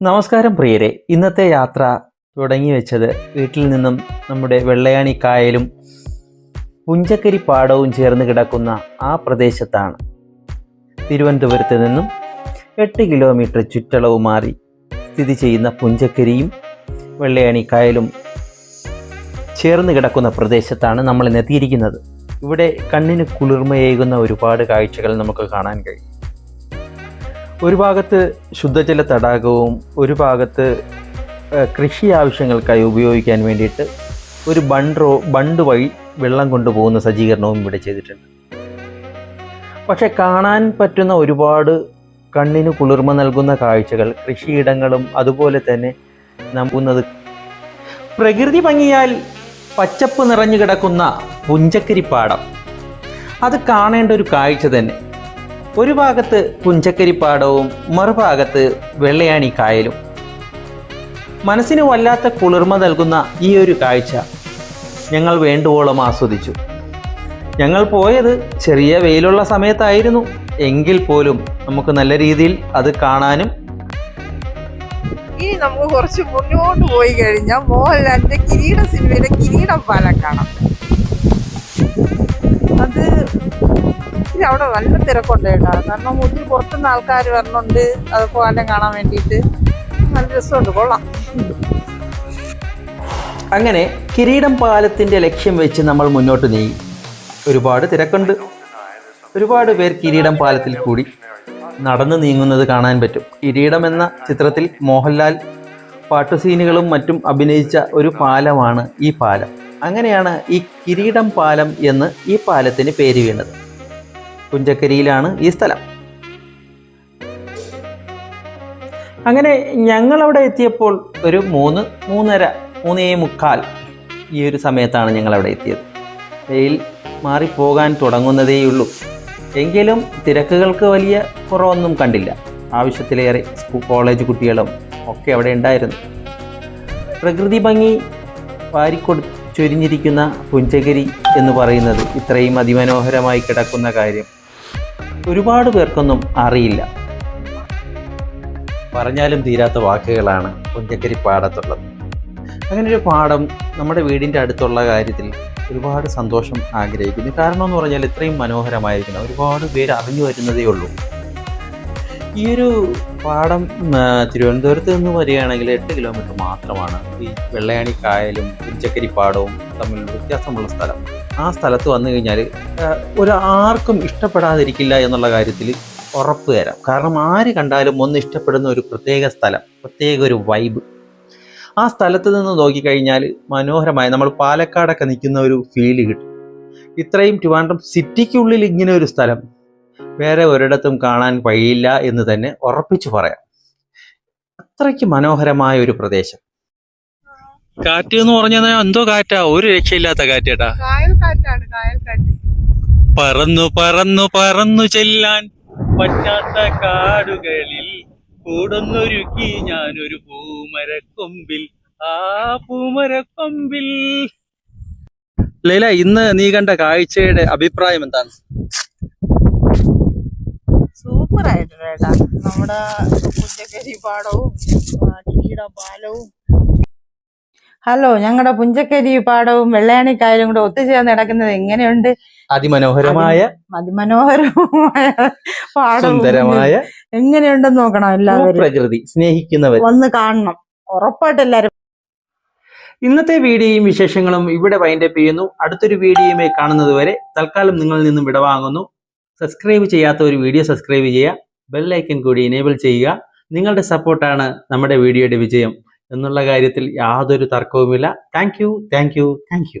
നമസ്കാരം പ്രിയരെ. ഇന്നത്തെ യാത്ര തുടങ്ങി വെച്ചത് വീട്ടിൽ നിന്നും നമ്മുടെ വെള്ളയാണി കായലും പുഞ്ചക്കരി പാടവും ചേർന്ന് കിടക്കുന്ന ആ പ്രദേശത്താണ്. തിരുവനന്തപുരത്ത് നിന്നും എട്ട് കിലോമീറ്റർ ചുറ്റളവ് മാറി സ്ഥിതി ചെയ്യുന്ന പുഞ്ചക്കരിയും വെള്ളയാണി കായലും ചേർന്ന് കിടക്കുന്ന പ്രദേശത്താണ് നമ്മൾ ഇന്ന് എത്തിയിരിക്കുന്നത്. ഇവിടെ കണ്ണിന് കുളിർമയേകുന്ന ഒരുപാട് കാഴ്ചകൾ നമുക്ക് കാണാൻ കഴിയും. ഒരു ഭാഗത്ത് ശുദ്ധജല തടാകവും ഒരു ഭാഗത്ത് കൃഷി ആവശ്യങ്ങൾക്കായി ഉപയോഗിക്കാൻ വേണ്ടിയിട്ട് ഒരു ബണ്ട് റോ ബണ്ട് വഴി വെള്ളം കൊണ്ടുപോകുന്ന സജ്ജീകരണവും ഇവിടെ ചെയ്തിട്ടുണ്ട്. പക്ഷെ കാണാൻ പറ്റുന്ന ഒരുപാട് കണ്ണിന് കുളിർമ നൽകുന്ന കാഴ്ചകൾ കൃഷിയിടങ്ങളും അതുപോലെ തന്നെ നൽകുന്നത് പ്രകൃതി ഭംഗിയാൽ പച്ചപ്പ് നിറഞ്ഞു കിടക്കുന്ന പുഞ്ചക്കരിപ്പാടം. അത് കാണേണ്ട ഒരു കാഴ്ച തന്നെ. ഒരു ഭാഗത്ത് പുഞ്ചക്കരിപ്പാടവും മറുഭാഗത്ത് വെള്ളയാണി കായലും. മനസ്സിന് വല്ലാത്ത കുളിർമ നൽകുന്ന ഈ ഒരു കാഴ്ച ഞങ്ങൾ വേണ്ടുവോളം ആസ്വദിച്ചു. ഞങ്ങൾ പോയത് ചെറിയ വെയിലുള്ള സമയത്തായിരുന്നു. എങ്കിൽ പോലും നമുക്ക് നല്ല രീതിയിൽ അത് കാണാനും ഇനി നമുക്ക് കുറച്ച് മുന്നോട്ട് പോയി കഴിഞ്ഞാൽ മോഹൻലാലിന്റെ കിരീട സിനിമയിലെ കിരീടം പാലം കാണാം. അത് ഇത്തിരി അവിടെ നല്ല തിരക്കുണ്ട് കേട്ടോ. കാരണം ഒത്തിരി പുറത്തുനിന്ന് ആൾക്കാർ വരണുണ്ട്. അത് പോകാനും കാണാൻ വേണ്ടിയിട്ട്. നല്ല രസമുണ്ട്. കൊള്ളാം. അങ്ങനെ കിരീടം പാലത്തിന്റെ ലക്ഷ്യം വെച്ച് നമ്മൾ മുന്നോട്ട് നീങ്ങി ഒരുപാട് തിരക്കുണ്ട്. ഒരുപാട് പേർ കിരീടം പാലത്തിൽ കൂടി നടന്നു നീങ്ങുന്നത് കാണാൻ പറ്റും. കിരീടം എന്ന ചിത്രത്തിൽ മോഹൻലാൽ പാട്ടു സീനുകളും മറ്റും അഭിനയിച്ച ഒരു പാലമാണ് ഈ പാലം. അങ്ങനെയാണ് ഈ കിരീടം പാലം എന്ന് ഈ പാലത്തിന് പേര് വീണത്. പുഞ്ചക്കരിയിലാണ് ഈ സ്ഥലം. അങ്ങനെ ഞങ്ങളവിടെ എത്തിയപ്പോൾ ഒരു മൂന്ന് മൂന്നര മൂന്നേ മുക്കാൽ ഈ ഒരു സമയത്താണ് ഞങ്ങളവിടെ എത്തിയത്. വെയിൽ മാറിപ്പോകാൻ തുടങ്ങുന്നതേയുള്ളൂ. എങ്കിലും തിരക്കുകൾക്ക് വലിയ കുറവൊന്നും കണ്ടില്ല. ആവശ്യത്തിലേറെ സ്കൂൾ കോളേജ് കുട്ടികളും ഒക്കെ അവിടെ ഉണ്ടായിരുന്നു. പ്രകൃതി ഭംഗി വാരിക്കൊടു ചൊരിഞ്ഞിരിക്കുന്ന പുഞ്ചഗിരി എന്ന് പറയുന്നത് ഇത്രയും അതിമനോഹരമായി കിടക്കുന്ന കാര്യം. ഒരുപാട് പേർക്കൊന്നും അറിയില്ല. പറഞ്ഞാലും തീരാത്ത വാക്കുകളാണ് പുഞ്ചക്കരി പാടത്തുള്ളത്. അങ്ങനെ ഒരു പാടം നമ്മുടെ വീടിന്റെ അടുത്തുള്ള കാര്യത്തിൽ ഒരുപാട് സന്തോഷം ആഗ്രഹിക്കുന്നു. കാരണം എന്ന് പറഞ്ഞാൽ ഇത്രയും മനോഹരമായിരിക്കണം ഒരുപാട് പേര് അറിഞ്ഞു വരുന്നതേ ഉള്ളൂ. ഈ ഒരു പാടം തിരുവനന്തപുരത്ത് നിന്ന് വരികയാണെങ്കിൽ എട്ട് കിലോമീറ്റർ മാത്രമാണ്. ഈ വെള്ളയാണി കായലും പുഞ്ചക്കരി പാടവും തമ്മിൽ വ്യത്യാസമുള്ള സ്ഥലം. ആ സ്ഥലത്ത് വന്നു കഴിഞ്ഞാൽ ഒരാർക്കും ഒരു ആർക്കും ഇഷ്ടപ്പെടാതിരിക്കില്ല എന്നുള്ള കാര്യത്തിൽ ഉറപ്പ് തരാം. കാരണം ആര് കണ്ടാലും ഒന്ന് ഇഷ്ടപ്പെടുന്ന ഒരു പ്രത്യേക സ്ഥലം പ്രത്യേക ഒരു വൈബ് ആ സ്ഥലത്ത് നിന്ന് നോക്കിക്കഴിഞ്ഞാൽ മനോഹരമായ നമ്മൾ പാലക്കാടൊക്കെ നിൽക്കുന്ന ഒരു ഫീൽ കിട്ടും. ഇത്രയും ട്രിവാൻഡ്രം സിറ്റിക്കുള്ളിൽ ഇങ്ങനെ ഒരു സ്ഥലം വേറെ ഒരിടത്തും കാണാൻ കഴിയില്ല എന്ന് തന്നെ ഉറപ്പിച്ചു പറയാം. അത്രയ്ക്ക് മനോഹരമായ ഒരു പ്രദേശം. കാറ്റ് എന്ന് പറഞ്ഞാൽ എന്തോ കാറ്റാ? ഒരു രക്ഷയില്ലാത്ത കാറ്റേട്ടാ പറന്നു പറന്നു പറന്നു ചെല്ലാൻ പറ്റാത്ത കാടുകളിൽ കൂടുന്നൊരുക്കി ഞാനൊരു പൂമരക്കൊമ്പിൽ. ആ പൂമരക്കൊമ്പിൽ. ലൈല ഇന്ന് നീ കണ്ട കാഴ്ചയുടെ അഭിപ്രായം എന്താണ്? സൂപ്പർ ആയിട്ടുണ്ട് നമ്മുടെ പുഞ്ചക്കരി പാടവും ആ, കിരീട പാലവും ഹലോ ഞങ്ങളുടെ പുഞ്ചക്കരി പാടവും വെള്ളയാണി കായലും കൂടെ ഒത്തുചേർന്ന് കിടക്കുന്നത് എങ്ങനെയുണ്ട്? അതിമനോഹരമായ അതിമനോഹരമായ പാടവും സുന്ദരമായ എങ്ങനെയുണ്ടെന്ന് നോക്കണം എല്ലാവരും. പ്രകൃതി സ്നേഹിക്കുന്നവർ. വന്ന് കാണണം. ഉറപ്പായിട്ട് എല്ലാവരും. ഇന്നത്തെ വീഡിയോയും വിശേഷങ്ങളും ഇവിടെ വൈൻഡപ്പ് ചെയ്യുന്നു. അടുത്തൊരു വീഡിയോയുമായി കാണുന്നത് വരെ തൽക്കാലം നിങ്ങളിൽ നിന്നും വിടവാങ്ങുന്നു. സബ്സ്ക്രൈബ് ചെയ്യാത്ത ഒരു വീഡിയോ സബ്സ്ക്രൈബ് ചെയ്യുക. ബെല്ലൈക്കൻ കൂടി എനേബിൾ ചെയ്യുക. നിങ്ങളുടെ സപ്പോർട്ടാണ് നമ്മുടെ വീഡിയോയുടെ വിജയം. എന്നുള്ള കാര്യത്തിൽ യാതൊരു തർക്കവുമില്ല. Thank you thank you thank you